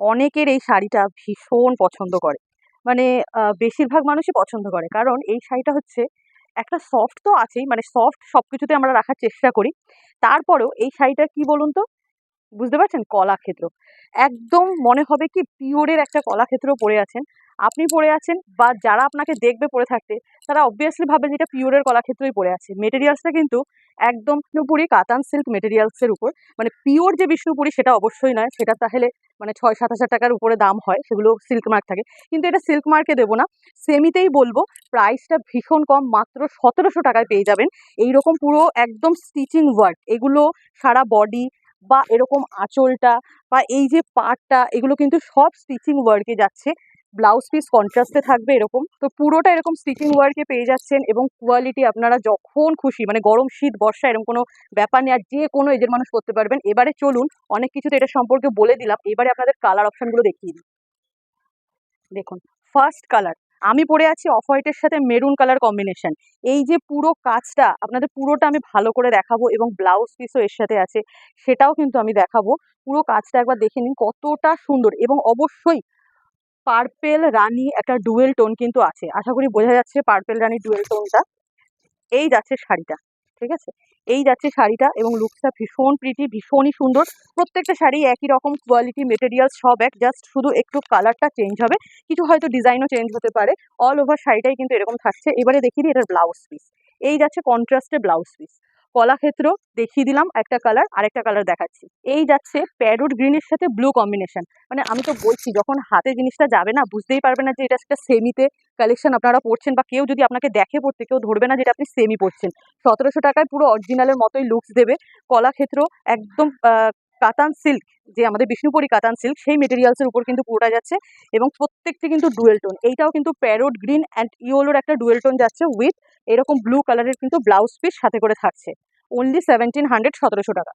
অনেকের এই শাড়িটা ভীষণ পছন্দ করে। মানে বেশিরভাগ মানুষই পছন্দ করে। কারণ এই শাড়িটা হচ্ছে একটা সফট তো আছেই মানে সফট সব কিছুতে আমরা রাখার চেষ্টা করি। তারপরেও এই শাড়িটা কি বলুন তো? বুঝতে পারছেন? কলাক্ষেত্র। একদম মনে হবে কি পিওরের একটা কলাক্ষেত্র পড়ে আছেন। আপনি পড়ে আছেন বা যারা আপনাকে দেখবে পড়ে থাকতে, তারা অবভিয়াসলি ভাবে যে এটা পিওরের কলাক্ষেত্রই পড়ে আছে। মেটেরিয়ালসটা কিন্তু একদম বিষ্ণুপুরি কাতান সিল্ক মেটেরিয়ালসের উপর। মানে পিওর যে বিষ্ণুপুরি সেটা অবশ্যই নয়। সেটা তাহলে মানে ছয় সাত হাজার টাকার উপরে দাম হয়। সেগুলো সিল্ক মার্ক থাকে। কিন্তু এটা সিল্ক মার্কে দেবো না। সেমিতেই বলব প্রাইসটা ভীষণ কম। মাত্র সতেরোশো টাকায় পেয়ে যাবেন। এইরকম পুরো একদম স্টিচিং ওয়ার্ক এগুলো সারা বডি বা এরকম আঁচলটা বা এই যে পাটটা, এগুলো কিন্তু সব স্টিচিং ওয়ার্কে যাচ্ছে। ব্লাউজ পিস কন্ট্রাস্টে থাকবে এরকম। তো পুরোটা এরকম স্টিচিং ওয়ার্কে পেয়ে যাচ্ছেন এবং কোয়ালিটি আপনারা যখন খুশি মানে গরম শীত, বর্ষা এরকম কোনো ব্যাপার নেই, আর যে কোনো এজের মানুষ করতে পারবেন। এবারে চলুন, অনেক কিছু তো এটা সম্পর্কে বলে দিলাম। এবারে আপনাদের কালার অপশানগুলো দেখিয়ে দিই। দেখুন ফার্স্ট কালার আমি পরে আছি অফ হোয়াইটের সাথে মেরুন কালার কম্বিনেশন। এই যে পুরো কাজটা, আপনাদের পুরোটা আমি ভালো করে দেখাবো এবং ব্লাউজ পিসও এর সাথে আছে, সেটাও কিন্তু আমি দেখাবো। পুরো কাজটা একবার দেখে নিন কতটা সুন্দর এবং অবশ্যই পার্পেল রানি একটা ডুয়েল টোন কিন্তু আছে। আশা করি বোঝা যাচ্ছে পার্পেল রানি ডুয়েল টোনটা। এই যাচ্ছে শাড়িটা। ঠিক আছে? এই যাচ্ছে শাড়িটা এবং লুকসটা ভীষণ প্রিটি ভীষণই সুন্দর। প্রত্যেকটা শাড়ি একই রকম কোয়ালিটি মেটেরিয়াল সব এক জাস্ট শুধু একটু কালারটা চেঞ্জ হবে। কিছু হয়তো ডিজাইনও চেঞ্জ হতে পারে। অল ওভার শাড়িটাই কিন্তু এরকম থাকছে। এবারে দেখিনি এটার ব্লাউজ পিস এই যাচ্ছে কন্ট্রাস্টে ব্লাউজ পিস কলাক্ষেত্র দেখিয়ে দিলাম, একটা কালার আরেকটা কালার দেখাচ্ছি। এই যাচ্ছে প্যারোট গ্রিনের সাথে ব্লু কম্বিনেশন মানে আমি তো বলছি, যখন হাতে জিনিসটা যাবে না, বুঝতেই পারবে না যে এটা একটা সেমিতে কালেকশন আপনারা পড়ছেন বা কেউ যদি আপনাকে দেখে পড়তে, কেউ ধরবে না যেটা আপনি সেমি পড়ছেন। সতেরোশো টাকায় পুরো অরিজিনালের মতোই লুকস দেবে। কলাক্ষেত্র একদম কাতান সিল্ক যে আমাদের বিষ্ণুপুরী কাতান সিল্ক সেই মেটেরিয়ালসের উপর কিন্তু পুরোটা যাচ্ছে এবং প্রত্যেকটি কিন্তু ডুয়েল টোন এইটাও কিন্তু প্যারোট গ্রিন অ্যান্ড ইয়োলোর একটা ডুয়েল টোন যাচ্ছে উইথ এরকম ব্লু কালারের কিন্তু ব্লাউজ পিস সাথে করে থাকছে। অনলি সেভেন্টিন হান্ড্রেড সতেরোশো টাকা।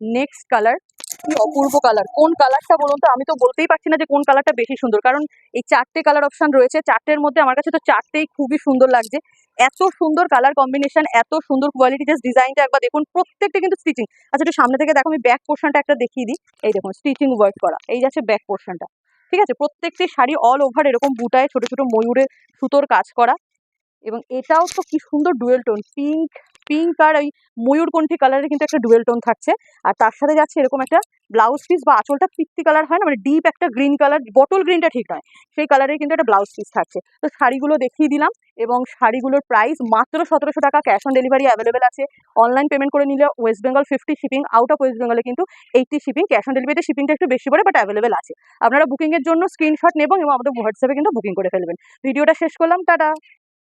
নেক্সট কালার কি অপূর্ব কালার কোন কালারটা বলুন তো? আমি তো বলতেই পারছি না যে কোন কালারটা বেশি সুন্দর। কারণ এই চারটে কালার অপশন রয়েছে। চারটের মধ্যে আমার কাছে তো চারটেই খুবই সুন্দর লাগছে। এত সুন্দর কালার কম্বিনেশন এত সুন্দর কোয়ালিটি জাস্ট ডিজাইনটা একবার দেখুন। প্রত্যেকটা কিন্তু স্টিচিং আচ্ছা একটু সামনে থেকে দেখো, আমি ব্যাক পোর্শনটা একটা দেখিয়ে দিই। এই দেখুন স্টিচিং ওয়ার্ক করা। এই যাচ্ছে ব্যাক পোর্শনটা ঠিক আছে? প্রত্যেকটি শাড়ি অল ওভার এরকম বুটায় ছোট ছোট ময়ূরের সুতোর কাজ করা। এবং এটাও তো কি সুন্দর ডুয়েল টোন পিঙ্ক পিঙ্ক আর ওই ময়ূরকণ্ঠী কালারের কিন্তু একটা ডুয়েল টোন থাকছে। আর তার সাথে যাচ্ছে এরকম একটা ব্লাউজ পিস বা আঁচলটা পিত্তি কালার হয় না মানে ডিপ একটা গ্রিন কালার বটল গ্রিনটা ঠিক নয়। সেই কালারের কিন্তু একটা ব্লাউজ পিস থাকছে। তো শাড়িগুলো দেখিয়ে দিলাম এবং শাড়িগুলোর প্রাইস মাত্র সতেরোশো টাকা ক্যাশ অন ডেলিভারি অ্যাভেলেবেল আছে। অনলাইন পেমেন্ট করে নিলে West Bengal fifty shipping out of West বেঙ্গলে কিন্তু এইটি শিপিং ক্যাশ অন ডেলিভারিতে শিপিংটা একটু বেশি পড়ে বাট অ্যাভেলেবেল আছে। আপনারা বুকিংয়ের জন্য স্ক্রিনশট নেবেন এবং আমাদের হোয়াটসঅ্যাপে কিন্তু বুকিং করে ফেলবেন। ভিডিওটা শেষ করলাম, টাটা!